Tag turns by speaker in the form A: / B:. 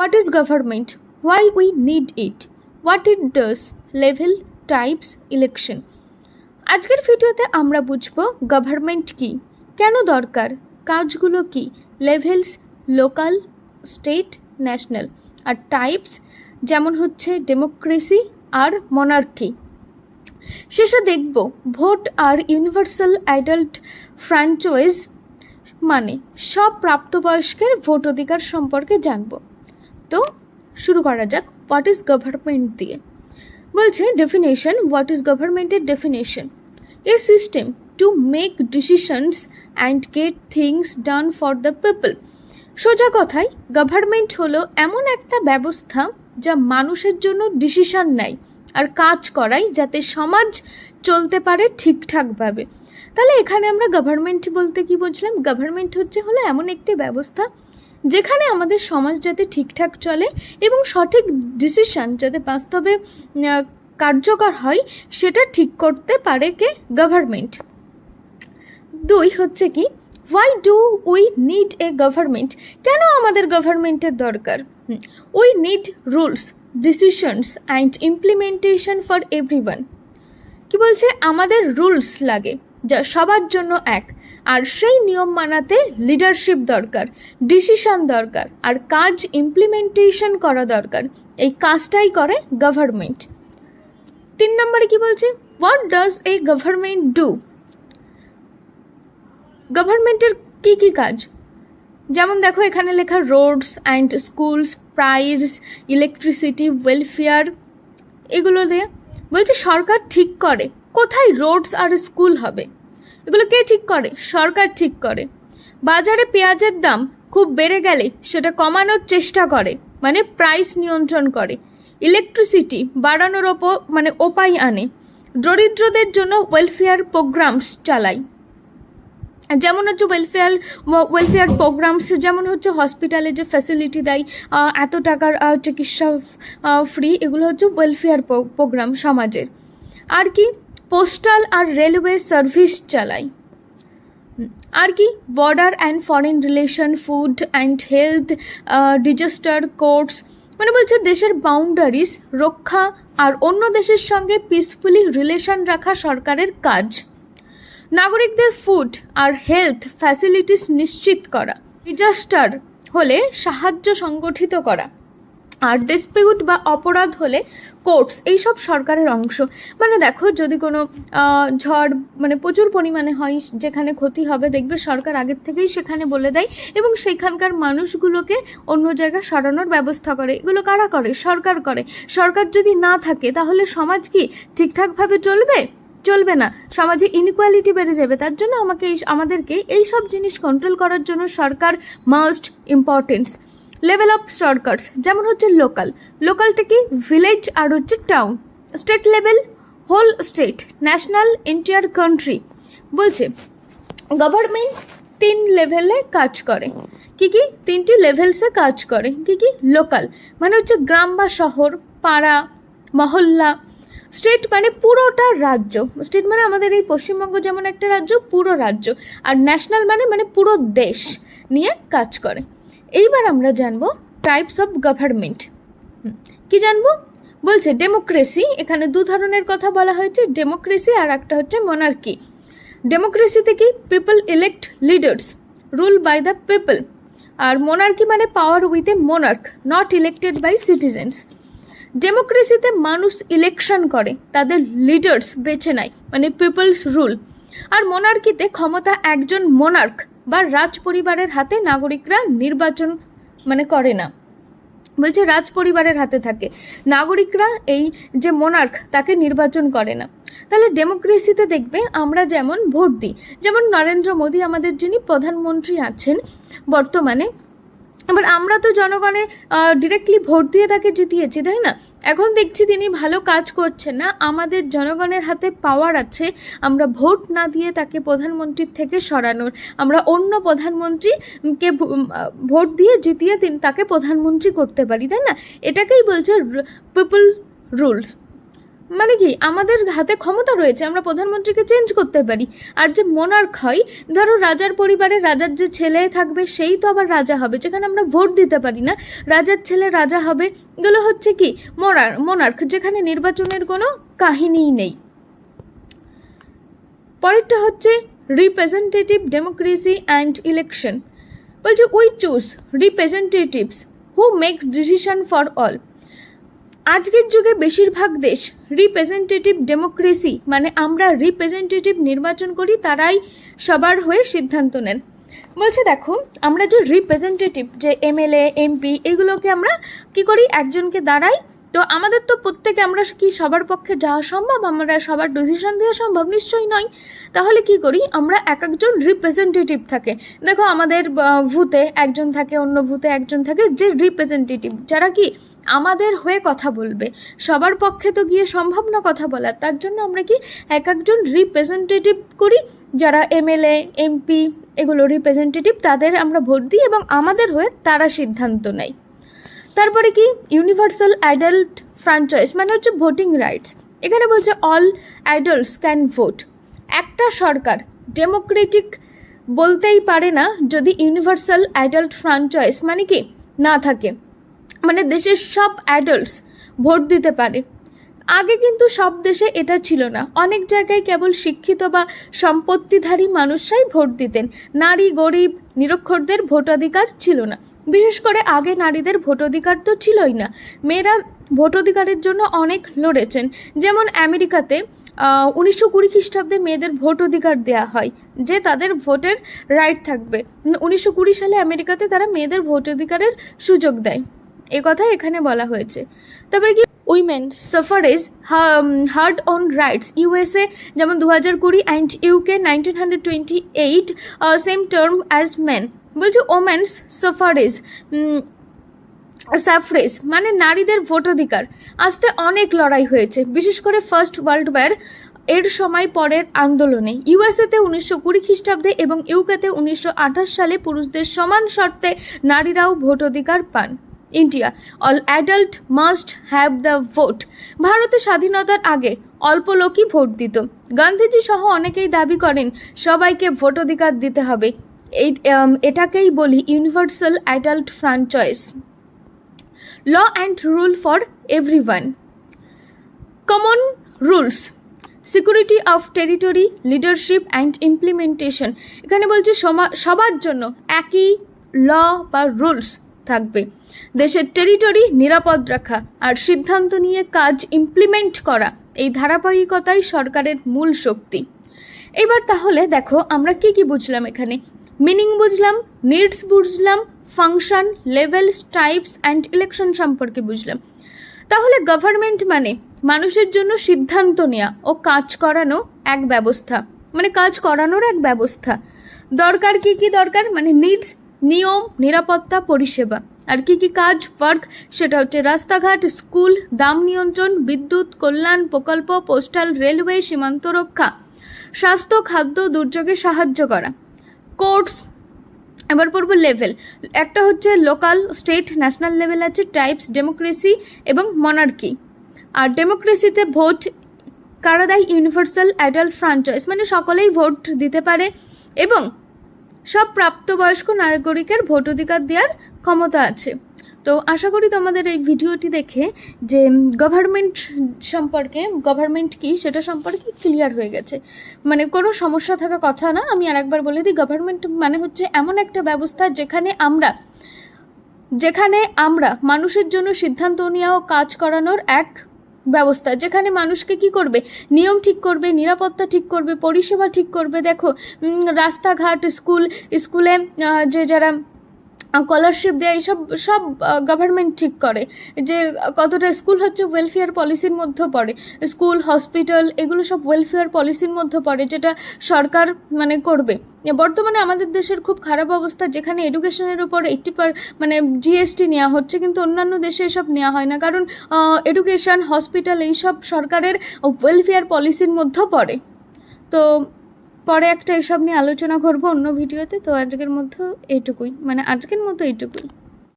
A: What is government? Why we need it? What it does? Level, types, election. আজকের ভিডিওতে আমরা বুঝব government কি কেন দরকার কাজগুলো কি লেভেলস লোকাল স্টেট ন্যাশনাল আর টাইপস যেমন হচ্ছে ডেমোক্রেসি আর মনার্কি শেষে দেখব ভোট আর ইউনিভার্সাল অ্যাডাল্ট ফ্র্যাঞ্চাইজ মানে সব প্রাপ্তবয়স্কের ভোট অধিকার সম্পর্কে জানব তো শুরু করা যাক হোয়াট ইজ গভর্নমেন্ট দিয়ে? বলছে ডেফিনেশন হোয়াট ইজ গভর্নমেন্টের definition a system to make decisions and get things done for the people সোজা কথায় গভর্নমেন্ট হলো এমন একটা ব্যবস্থা যা মানুষের জন্য ডিসিশন নেয় আর কাজ করাই যাতে সমাজ চলতে পারে ঠিকঠাকভাবে। তাহলে এখানে আমরা গভর্নমেন্ট বলতে কি বুঝলাম? গভর্নমেন্ট হচ্ছে হলো এমন একটি ব্যবস্থা যেখানে আমাদের সমাজ যাতে ঠিকঠাক চলে এবং সঠিক ডিসিশন যাতে বাস্তবে কার্যকর হয়, সেটা ঠিক করতে পারে কে? গভর্নমেন্ট দুই হচ্ছে কি why do we need a government কেন আমাদের গভর্নমেন্টের দরকার? We need rules decisions and implementation for everyone কি বলছে? আমাদের রুলস লাগে, যা সবার জন্য এক। আর সেই নিয়ম মানাতে লিডারশিপ দরকার ডিসিশন দরকার, আর কাজ ইমপ্লিমেন্টেশন করা দরকার। এই কাজটাই করে গভর্নমেন্ট তিন নম্বরে কি বলছে? What does a government do গভর্নমেন্টের কী কী কাজ? যেমন দেখো, এখানে লেখা roads and schools prices electricity welfare এগুলো দিয়ে। বলছে সরকার ঠিক করে কোথায় রোডস আর স্কুল হবে। এগুলো কে ঠিক করে? সরকার ঠিক করে। বাজারে পেঁয়াজের দাম খুব বেড়ে গেলে সেটা কমানোর চেষ্টা করে মানে প্রাইস নিয়ন্ত্রণ করে। ইলেকট্রিসিটি বাড়ানোর ওপর মানে উপায় আনে। দরিদ্রদের জন্য ওয়েলফেয়ার প্রোগ্রামস চালায় যেমন হচ্ছে ওয়েলফেয়ার ওয়েলফেয়ার প্রোগ্রামস যেমন হচ্ছে হসপিটালে যে ফ্যাসিলিটি দেয় এত টাকার চিকিৎসা ফ্রি এগুলো হচ্ছে ওয়েলফেয়ার প্রোগ্রাম সমাজের। আর কি? পোস্টাল আর রেলওয়ে সার্ভিস হুম, আর কি? Border and foreign relation food and health disaster courts মানে বলছে দেশের বাউন্ডারিজ রক্ষা আর অন্য দেশের সঙ্গে পিসফুলি রিলেশন রাখা সরকারের কাজ। নাগরিকদের ফুড আর হেলথ ফ্যাসিলিটিস নিশ্চিত করা। ডিজাস্টার হলে সাহায্য সংগঠিত করা। আর ডিসপিউট বা অপরাধ হলে কোর্টস, এইসব সরকারের অংশ। মানে দেখো, যদি কোনো ঝড় মানে প্রচুর পরিমাণে হয়, যেখানে ক্ষতি হবে, দেখবে সরকার আগের থেকেই সেখানে বলে দেয় এবং সেখানকার মানুষগুলোকে অন্য জায়গায় সরানোর ব্যবস্থা করে। এগুলো কারা করে? সরকার করে। সরকার যদি না থাকে, তাহলে সমাজ কি ঠিকঠাকভাবে চলবে? চলবে না। সমাজে ইনকোয়ালিটি বেড়ে যাবে। তার জন্য আমাকে আমাদেরকে এই সব জিনিস কন্ট্রোল করার জন্য সরকার মাস্ট ইম্পর্টেন্স লেভেল অফ সরকারস যেমন হচ্ছে লোকাল লোকালটা কি? ভিলেজ আর হচ্ছে town state level whole state national entire country বলছে গভর্নমেন্ট তিন লেভেলে কাজ করে। কি কি? তিনটি লেভেলসে কাজ করে। কি কি? লোকাল মানে হচ্ছে গ্রাম বা শহর, পাড়া, মহল্লা। স্টেট মানে পুরোটা রাজ্য। স্টেট মানে আমাদের এই পশ্চিমবঙ্গ যেমন একটা রাজ্য, পুরো রাজ্য। আর ন্যাশনাল মানে মানে পুরো দেশ নিয়ে কাজ করে। এইবার আমরা জানব টাইপস অফ গভর্নমেন্ট কি জানব? বলছে ডেমোক্রেসি এখানে দু ধরনের কথা বলা হয়েছে ডেমোক্রেসি আর একটা হচ্ছে মনার্কি ডেমোক্রেসিতে কি people elect leaders rule by the people R monarchy মানে power with a monarch not elected by citizens ডেমোক্রেসিতে মানুষ ইলেকশন করে, তাদের লিডার্স বেছে নেয় মানে পিপলস রুল আর মোনার্কিতে ক্ষমতা একজন মোনার্ক বা রাজ পরিবারের হাতে নাগরিকরা নির্বাচন মানে করে না। বলছে রাজ পরিবারের হাতে থাকে। নাগরিকরা এই যে মোনার্ক তাকে নির্বাচন করে না। তাহলে ডেমোক্রেসিতে দেখবে আমরা যেমন ভোট দিই, যেমন নরেন্দ্র মোদী আমাদের যিনি প্রধানমন্ত্রী আছেন বর্তমানে এবার আমরা তো জনগণে ডিরেক্টলি ভোট দিয়ে তাকে জিতিয়েছি, তাই না? এখন দেখছি তিনি ভালো কাজ করছেন না। আমাদের জনগণের হাতে পাওয়ার আছে, আমরা ভোট না দিয়ে তাকে প্রধানমন্ত্রীর থেকে সরানোর। আমরা অন্য প্রধানমন্ত্রীকে ভোট দিয়ে জিতিয়ে তাকে প্রধানমন্ত্রী করতে পারি, তাই না? এটাকেই বলছে পিপল রুলস মানে কি, আমাদের হাতে ক্ষমতা রয়েছে, আমরা প্রধানমন্ত্রীকে চেঞ্জ করতে পারি। আর যে মোনার্ক হয়, ধরো রাজার পরিবারে রাজার যে ছেলে থাকবে, সেই তো আবার রাজা হবে, যেখানে আমরা ভোট দিতে পারি না। রাজার ছেলে রাজা হবে, এগুলো হচ্ছে কি মোনার মোনার্ক যেখানে নির্বাচনের কোনো কাহিনীই নেই। পরেরটা হচ্ছে রিপ্রেজেন্টেটিভ ডেমোক্রেসি অ্যান্ড ইলেকশন বলছে we choose representatives who makes decision for all আজকের যুগে বেশিরভাগ দেশ রিপ্রেজেন্টেটিভ ডেমোক্রেসি মানে আমরা রিপ্রেজেন্টেটিভ নির্বাচন করি, তারাই সবার হয়ে সিদ্ধান্ত নেন। বলছে দেখো, আমরা যে রিপ্রেজেন্টেটিভ যে এমএলএ এমপি এগুলোকে আমরা কি করি? একজনকে দাঁড়াই। তো আমাদের তো প্রত্যেকে আমরা কি সবার পক্ষে যাওয়া সম্ভব? আমরা সবার ডিসিশন দেওয়া সম্ভব? নিশ্চয়ই নয়। তাহলে কি করি? আমরা এক একজন রিপ্রেজেন্টেটিভ থাকে। দেখো, আমাদের ভূতে একজন থাকে, অন্য ভূতে একজন থাকে, যে রিপ্রেজেন্টেটিভ যারা কি আমাদের হয়ে কথা বলবে। সবার পক্ষে তো গিয়ে সম্ভব না কথা বলার। তার জন্য আমরা কি এক একজন রিপ্রেজেন্টেটিভ করি? যারা এমএলএ এমপি এগুলো রিপ্রেজেন্টেটিভ তাদের আমরা ভোট দিই এবং আমাদের হয়ে তারা সিদ্ধান্ত নেয়। তারপরে কি? ইউনিভার্সাল অ্যাডাল্ট ফ্র্যাঞ্চাইজ মানে হচ্ছে ভোটিং রাইটস এখানে বলছে অল অ্যাডাল্টস ক্যান ভোট একটা সরকার ডেমোক্রেটিক বলতেই পারে না যদি ইউনিভার্সাল অ্যাডাল্ট ফ্র্যাঞ্চাইজ মানে কি? না থাকে। মানে দেশের সব অ্যাডাল্টস ভোট দিতে পারে। আগে কিন্তু সব দেশে এটা ছিল না। অনেক জায়গায় কেবল শিক্ষিত বা সম্পত্তিধারী মানুষরাই ভোট দিতেন। নারী, গরিব, নিরক্ষরদের ভোটাধিকার ছিল না। বিশেষ করে আগে নারীদের ভোটাধিকার তো ছিলই না। মেয়েরা ভোটাধিকারের জন্য অনেক লড়েছেন। যেমন আমেরিকাতে উনিশশো কুড়ি খ্রিস্টাব্দে মেয়েদের ভোট অধিকার দেওয়া হয়, যে তাদের ভোটের রাইট থাকবে। উনিশশো কুড়ি সালে আমেরিকাতে তারা মেয়েদের ভোট অধিকারের সুযোগ দেয়। এ কথা এখানে বলা হয়েছে। তারপরে কি? Women suffrage hard on rights USA যেমন দু হাজার কুড়ি and UK nineteen hundred twenty eight same term as men বলছে ওমেন্স সাফারেজ সাফরেজ মানে নারীদের ভোটাধিকার। আসতে অনেক লড়াই হয়েছে, বিশেষ করে ফার্স্ট ওয়ার্ল্ড ওয়ার এর সময় পরের আন্দোলনে। ইউএসএতে উনিশশো কুড়ি খ্রিস্টাব্দে এবং ইউকেতে উনিশশো আঠাশ সালে পুরুষদের সমান শর্তে নারীরাও ভোটাধিকার পান। India all adult must have the vote ভারতে স্বাধীনতার আগে অল্প লোকই ভোট দিত। গান্ধীজি সহ অনেকেই দাবি করেন, সবাইকে ভোটাধিকার দিতে হবে। এই এটাকেই বলি universal adult franchise law and rule for everyone common rules security of territory leadership and implementation এখানে বলছে সবার জন্য একই ল বা রুলস থাকবে। দেশের টেরিটরি নিরাপদ রাখা আর সিদ্ধান্ত নিয়ে কাজ ইমপ্লিমেন্ট করা, এই ধারাবাহিকতাই সরকারের মূল শক্তি। এবার তাহলে দেখো আমরা কি কি বুঝলাম এখানে। মিনিং বুঝলাম নিডস বুঝলাম function level types and election সম্পর্কে বুঝলাম। তাহলে গভর্নমেন্ট মানে মানুষের জন্য সিদ্ধান্ত নেওয়া ও কাজ করানো এক ব্যবস্থা। মানে কাজ করানোর এক ব্যবস্থা। দরকার কি কি দরকার? মানে নিডস নিয়ম, নিরাপত্তা, পরিষেবা। আর কি কি কাজ? ওয়ার্ক সেটা হচ্ছে রাস্তাঘাট স্কুল দাম নিয়ন্ত্রণ, বিদ্যুৎ, কল্যাণ প্রকল্প পোস্টাল রেলওয়ে সীমান্ত রক্ষা। স্বাস্থ্য, খাদ্য, দুর্যোগে সাহায্য করা। কোর্টস এবার পড়ব লেভেল একটা হচ্ছে লোকাল স্টেট ন্যাশনাল লেভেল আছে টাইপস ডেমোক্রেসি এবং মনার্কি আর ডেমোক্রেসিতে ভোট কারা দেয়? ইউনিভার্সাল অ্যাডাল্ট ফ্রাঞ্চাইজ মানে সকলেই ভোট দিতে পারে। এবং সব প্রাপ্তবয়স্ক নাগরিকের ভোটাধিকার দেওয়ার ক্ষমতা আছে। তো আশা করি তোমাদের এই ভিডিওটি দেখে যে গভর্নমেন্ট সম্পর্কে গভর্নমেন্ট কি, সেটা সম্পর্কে ক্লিয়ার হয়ে গেছে। মানে কোনো সমস্যা থাকা কথা না, আমি আরেকবার বলে দিই গভর্নমেন্ট মানে হচ্ছে এমন একটা ব্যবস্থা যেখানে আমরা যেখানে আমরা মানুষের জন্য সিদ্ধান্ত নেওয়া কাজ করানোর এক ব্যবস্থা, যেখানে মানুষকে কি করবে? নিয়ম ঠিক করবে, নিরাপত্তা ঠিক করবে, পরিষেবা ঠিক করবে। দেখো রাস্তাঘাট, স্কুল, স্কুলে যে যারা স্কলারশিপ দেয়, এইসব, সব গভর্নমেন্ট ঠিক করে। যে, কতটা স্কুল হচ্ছে ওয়েলফেয়ার পলিসির মধ্যে পড়ে। স্কুল হসপিটাল এগুলো সব ওয়েলফেয়ার পলিসির মধ্যে পড়ে, যেটা সরকার মানে করবে। বর্তমানে আমাদের দেশের খুব খারাপ অবস্থা, যেখানে এডুকেশনের উপর এইটটি পার মানে জিএসটি নেওয়া হচ্ছে, কিন্তু অন্যান্য দেশে এসব নেওয়া হয় না। কারণ এডুকেশন হসপিটাল এইসব সরকারের ওয়েলফেয়ার পলিসির মধ্যে পড়ে। তো পরে একটা এসব নিয়ে আলোচনা করব অন্য ভিডিওতে, তো আজকের মধ্যে এইটুকুই। মানে আজকের মতো এইটুকুই।